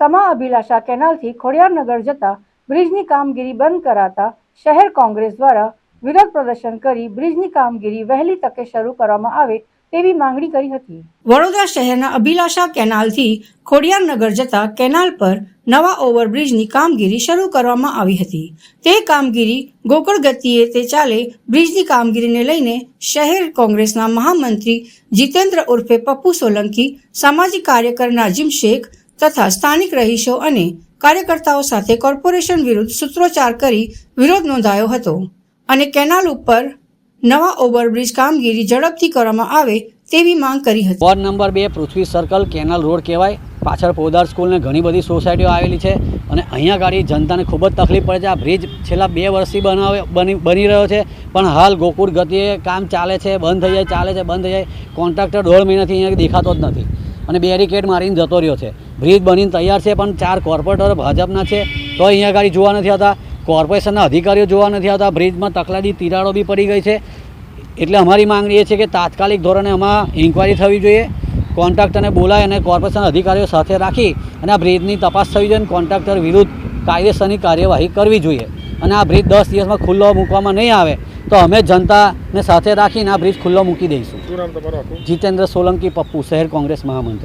સમા અભિલાષા કેનાલથી ખોડિયારનગર જતા બ્રિજની કામગીરી બંધ કરાતા શહેર કોંગ્રેસ દ્વારા વિરોધ પ્રદર્શન કરી બ્રિજની કામગીરી વહેલી તકે શરૂ કરવામાં આવે તેવી માંગણી કરી હતી. વડોદરા શહેરના અભિલાષા કેનાલથી ખોડિયારનગર જતા કેનાલ પર નવા ઓવરબ્રિજની કામગીરી શરૂ કરવામાં આવી હતી. તે કામગીરી ગોકળ ગતિએ તે ચાલે બ્રિજની કામગીરીને લઈને શહેર કોંગ્રેસના મહામંત્રી જીતેન્દ્ર ઉર્ફે પપ્પુ સોલંકી, સામાજિક કાર્યકર નાજીમ શેખ તથા સ્થાનિક રહીશો અને કાર્યકર્તાઓ સાથે કોર્પોરેશન વિરુદ્ધ સૂત્રોચ્ચાર કરી વિરોધ નોંધાયો હતો અને કેનાલ ઉપર નવા ઓવરબ્રિજ કામગીરી ઝડપથી કરવામાં આવે તેવી માંગ કરી હતી. વોર્ડ નંબર બે, પૃથ્વી સર્કલ, કેનાલ રોડ કહેવાય. પાછળ પોદાર સ્કૂલને ઘણી બધી સોસાયટીઓ આવેલી છે અને અહીંયા ગાડી જનતાને ખૂબ જ તકલીફ પડે છે. આ બ્રિજ છેલ્લા બે વર્ષથી બનાવે, બની બની રહ્યો છે. પણ હાલ ગોકુળ ગતિએ કામ ચાલે છે, બંધ થઈ જાય, ચાલે છે, બંધ થઈ જાય. કોન્ટ્રાક્ટર દોઢ મહિનાથી અહીંયા દેખાતો જ નથી અને બેરિકેડ મારીને જતો રહ્યો છે. બ્રિજ બનીને તૈયાર છે પણ ચાર કોર્પોરેટર ભાજપના છે. તો અહીંયા આગળ જોવા નથી આવતા. કોર્પોરેશનના અધિકારીઓ જોવા નથી આવતા. બ્રિજમાં તકલાદી તિરાડો બી પડી ગઈ છે. એટલે અમારી માંગણી એ છે કે તાત્કાલિક ધોરણે આમાં ઇન્કવાયરી થવી જોઈએ. કોન્ટ્રાક્ટરને બોલાય અને કોર્પોરેશન અધિકારીઓ સાથે રાખી અને આ બ્રિજની તપાસ થવી જોઈએ અને કોન્ટ્રાક્ટર વિરુદ્ધ કાયદેસરની કાર્યવાહી કરવી જોઈએ. અને આ બ્રિજ દસ દિવસમાં ખુલ્લો મૂકવામાં નહીં આવે તો અમે જનતાને સાથે રાખીને આ બ્રિજ ખુલ્લો મૂકી દઈશું. જીતેન્દ્ર સોલંકી પપ્પુ શહેર કોંગ્રેસ મહામંત્રી.